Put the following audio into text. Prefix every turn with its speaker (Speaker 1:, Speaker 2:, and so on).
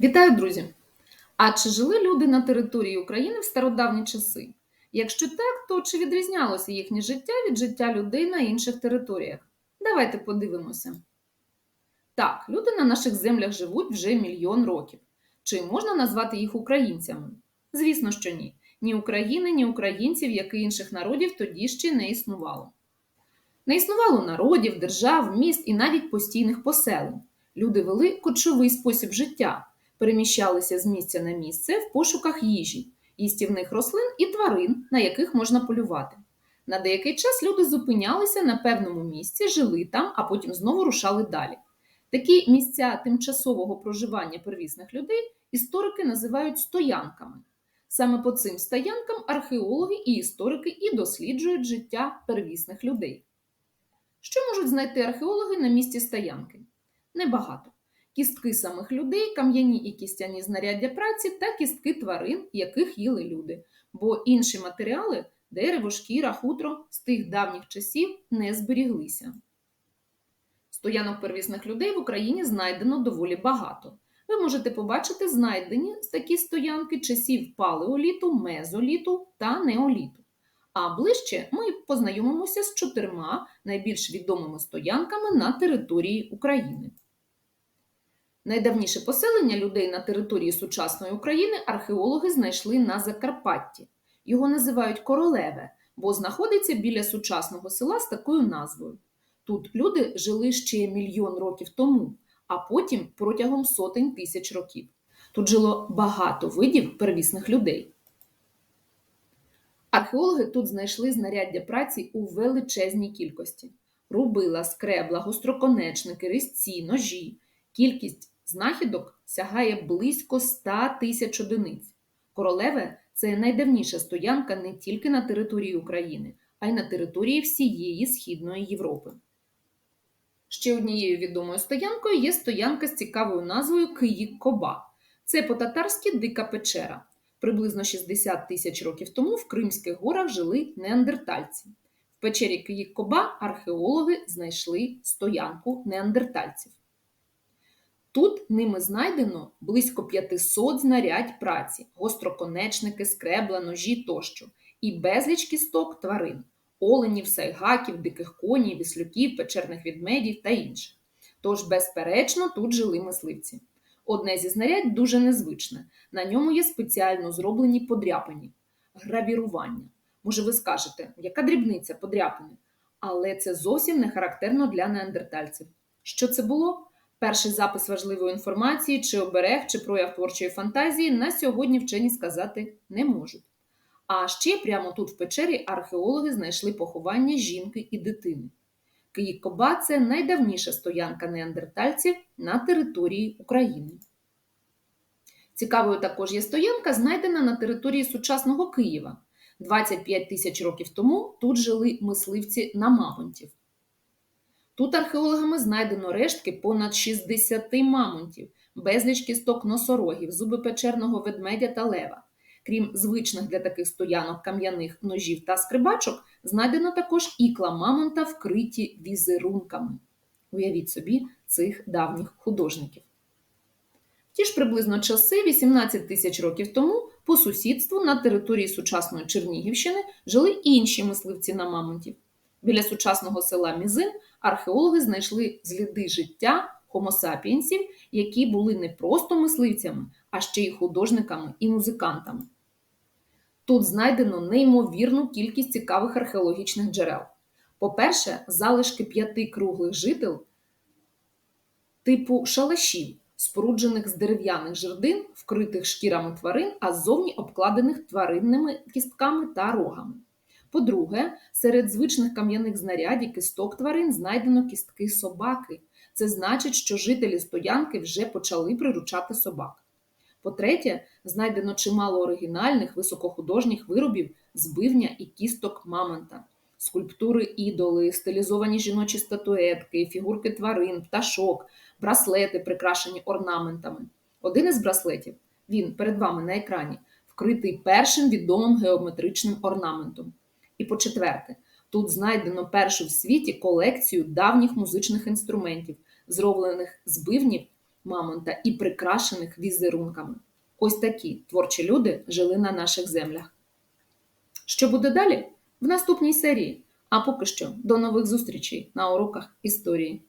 Speaker 1: Вітаю, друзі! А чи жили люди на території України в стародавні часи? Якщо так, то чи відрізнялося їхнє життя від життя людей на інших територіях? Давайте подивимося. Так, люди на наших землях живуть вже мільйон років. Чи можна назвати їх українцями? Звісно, що ні. Ні України, ні українців, як і інших народів, тоді ще не існувало. Не існувало народів, держав, міст і навіть постійних поселень. Люди вели кочовий спосіб життя переміщалися з місця на місце в пошуках їжі, їстівних рослин і тварин, на яких можна полювати. На деякий час люди зупинялися на певному місці, жили там, а потім знову рушали далі. Такі місця тимчасового проживання первісних людей історики називають стоянками. Саме по цим стоянкам археологи і історики і досліджують життя первісних людей. Що можуть знайти археологи на місці стоянки? Небагато кістки самих людей, кам'яні і кістяні знаряддя праці та кістки тварин, яких їли люди, бо інші матеріали дерево, шкіра, хутро з тих давніх часів не зберіглися. Стоянок первісних людей в Україні знайдено доволі багато. Ви можете побачити знайдені такі стоянки часів палеоліту, мезоліту та неоліту. А ближче ми познайомимося з чотирма найбільш відомими стоянками на території України. Найдавніше поселення людей на території сучасної України археологи знайшли на Закарпатті. Його називають Королеве, бо знаходиться біля сучасного села з такою назвою. Тут люди жили ще мільйон років тому, а потім протягом сотень тисяч років. Тут жило багато видів первісних людей. Археологи тут знайшли знаряддя праці у величезній кількості: рубила, скребла, гостроконечники, різці, ножі. Кількість Знахідок сягає близько 100 тисяч одиниць. Королеве це найдавніша стоянка не тільки на території України, а й на території всієї Східної Європи. Ще однією відомою стоянкою є стоянка з цікавою назвою Киїк-Коба. Це по-татарськи дика печера. Приблизно 60 тисяч років тому в Кримських горах жили неандертальці. В печері Киїк-Коба археологи знайшли стоянку неандертальців. Тут ними знайдено близько 500 знарядь праці, гостроконечники, скребла, ножі тощо, і безліч кісток тварин, оленів, сайгаків, диких коней, віслюків, печерних відмедів та інше. Тож, безперечно, тут жили мисливці. Одне зі знарядь дуже незвичне. На ньому є спеціально зроблені подряпані, гравірування. Може, ви скажете, яка дрібниця подряпини? Але це зовсім не характерно для неандертальців. Що це було? Перший запис важливої інформації, чи оберег, чи прояв творчої фантазії на сьогодні вчені сказати не можуть. А ще прямо тут в печері археологи знайшли поховання жінки і дитини. Київ-Коба це найдавніша стоянка неандертальців на території України. Цікавою також є стоянка, знайдена на території сучасного Києва. 25 тисяч років тому тут жили мисливці на мамонтів. Тут археологами знайдено рештки понад 60 мамонтів, безліч кісток носорогів, зуби печерного ведмедя та лева. Крім звичних для таких стоянок кам'яних ножів та скрибачок, знайдено також ікла мамонта, вкриті візерунками. Уявіть собі цих давніх художників. Ті ж приблизно часи, 18 тисяч років тому, по сусідству на території сучасної Чернігівщини жили інші мисливці на мамонтів. Біля сучасного села Мізин археологи знайшли сліди життя хомосапіенсів, які були не просто мисливцями, а ще й художниками і музикантами. Тут знайдено неймовірну кількість цікавих археологічних джерел. По-перше, залишки п'яти круглих жител типу шалашів, споруджених з дерев'яних жердин, вкритих шкірами тварин, а ззовні обкладених тваринними кістками та рогами. По-друге, серед звичних кам'яних знарядів кісток тварин знайдено кістки собаки. Це значить, що жителі стоянки вже почали приручати собак. По-третє, знайдено чимало оригінальних високохудожніх виробів з бивня і кісток мамонта, скульптури ідоли, стилізовані жіночі статуетки, фігурки тварин, пташок, браслети, прикрашені орнаментами. Один із браслетів, він перед вами на екрані, вкритий першим відомим геометричним орнаментом. І по четверте, тут знайдено першу в світі колекцію давніх музичних інструментів, зроблених з бивнів мамонта і прикрашених візерунками. Ось такі творчі люди жили на наших землях. Що буде далі? В наступній серії. А поки що до нових зустрічей на уроках історії.